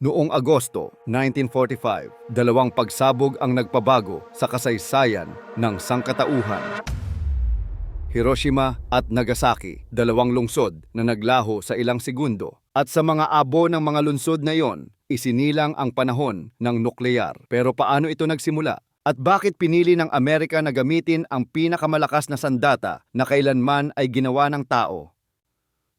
Noong Agosto 1945, dalawang pagsabog ang nagpabago sa kasaysayan ng sangkatauhan. Hiroshima at Nagasaki, dalawang lungsod na naglaho sa ilang segundo. At sa mga abo ng mga lungsod na iyon, isinilang ang panahon ng nuklear. Pero paano ito nagsimula? At bakit pinili ng Amerika na gamitin ang pinakamalakas na sandata na kailanman ay ginawa ng tao?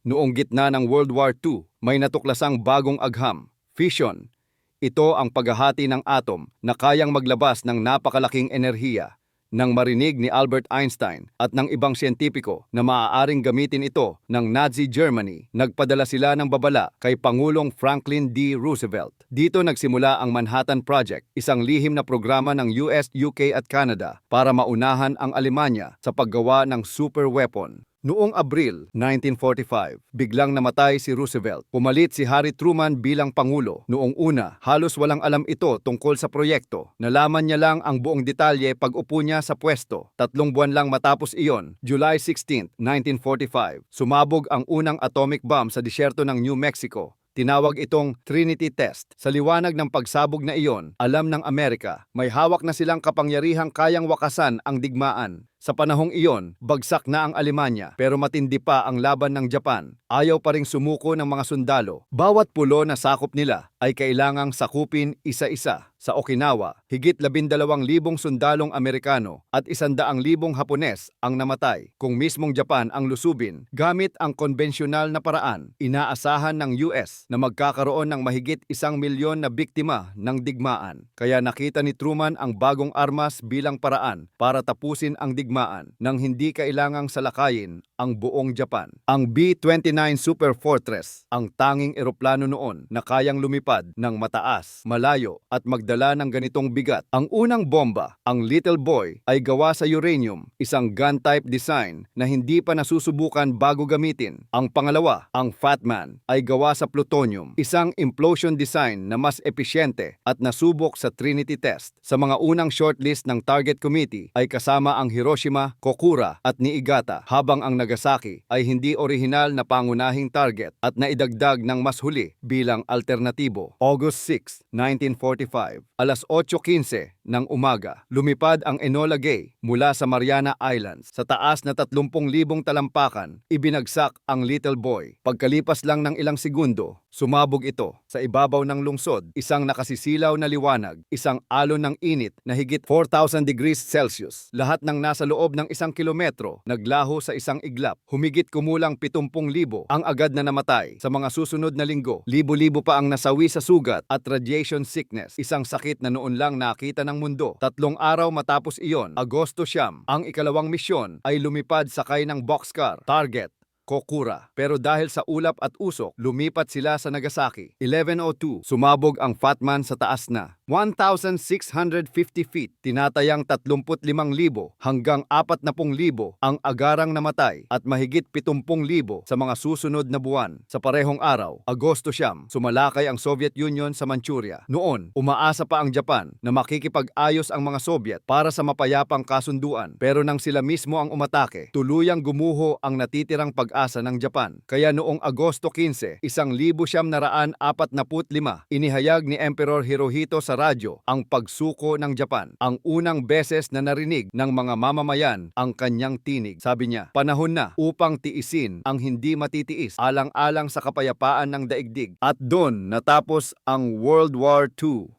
Noong gitna ng World War II, may natuklasang bagong agham, fission. Ito ang paghahati ng atom na kayang maglabas ng napakalaking enerhiya. Nang marinig ni Albert Einstein at ng ibang siyentipiko na maaaring gamitin ito ng Nazi Germany, nagpadala sila ng babala kay Pangulong Franklin D. Roosevelt. Dito nagsimula ang Manhattan Project, isang lihim na programa ng US, UK at Canada para maunahan ang Alemanya sa paggawa ng super weapon. Noong Abril 1945, biglang namatay si Roosevelt. Pumalit si Harry Truman bilang Pangulo. Noong una, halos walang alam ito tungkol sa proyekto. Nalaman niya lang ang buong detalye pag upo niya sa pwesto. Tatlong buwan lang matapos iyon, July 16, 1945, sumabog ang unang atomic bomb sa disyerto ng New Mexico. Tinawag itong Trinity Test. Sa liwanag ng pagsabog na iyon, alam ng Amerika, may hawak na silang kapangyarihang kayang wakasan ang digmaan. Sa panahong iyon, bagsak na ang Alemanya pero matindi pa ang laban ng Japan. Ayaw pa ring sumuko ng mga sundalo. Bawat pulo na sakop nila ay kailangang sakupin isa-isa. Sa Okinawa, higit labindalawang libong sundalong Amerikano at isandaang libong Hapones ang namatay. Kung mismong Japan ang lusubin, gamit ang konbensyonal na paraan, inaasahan ng US na magkakaroon ng mahigit isang milyon na biktima ng digmaan. Kaya nakita ni Truman ang bagong armas bilang paraan para tapusin ang digmaan nang hindi kailangang salakayin ang buong Japan. Ang B-29 Super Fortress, ang tanging eroplano noon na kayang lumipad ng mataas, malayo at magdala ng ganitong bigat. Ang unang bomba, ang Little Boy, ay gawa sa uranium, isang gun-type design na hindi pa nasusubukan bago gamitin. Ang pangalawa, ang Fat Man, ay gawa sa plutonium, isang implosion design na mas episyente at nasubok sa Trinity Test. Sa mga unang shortlist ng Target Committee ay kasama ang Hiroshima, Kokura at Niigata, habang ang Nagasaki ay hindi orihinal na pangunahing target at naidagdag ng mas huli bilang alternatibo. August 6, 1945, alas 8.15 ng umaga, lumipad ang Enola Gay mula sa Mariana Islands. Sa taas na 30,000 talampakan, ibinagsak ang Little Boy. Pagkalipas lang ng ilang segundo, sumabog ito sa ibabaw ng lungsod, isang nakasisilaw na liwanag, isang alon ng init na higit 4,000 degrees Celsius. Lahat ng nasa loob ng isang kilometro naglaho sa isang iglap. Humigit kumulang 70,000 ang agad na namatay. Sa mga susunod na linggo, libo-libo pa ang nasawi sa sugat at radiation sickness, isang sakit na noon lang nakita mundo. Tatlong araw matapos iyon, Agosto siyam, ang ikalawang misyon ay lumipad sakay ng boxcar, target, Kokura. Pero dahil sa ulap at usok, lumipat sila sa Nagasaki. 1102, sumabog ang Fatman sa taas na. 1,650 feet, tinatayang 35,000 hanggang 40,000 ang agarang namatay at mahigit 70,000 sa mga susunod na buwan. Sa parehong araw, Agosto siyam, sumalakay ang Soviet Union sa Manchuria. Noon, umaasa pa ang Japan na makikipag-ayos ang mga Soviet para sa mapayapang kasunduan. Pero nang sila mismo ang umatake, tuluyang gumuho ang natitirang pag-asa ng Japan. Kaya noong Agosto 15, isang libo siyam naraan apat na lima, inihayag ni Emperor Hirohito sa radyo ang pagsuko ng Japan. Ang unang beses na narinig ng mga mamamayan ang kanyang tinig. Sabi niya, panahon na upang tiisin ang hindi matitiis alang-alang sa kapayapaan ng daigdig. At doon natapos ang World War II.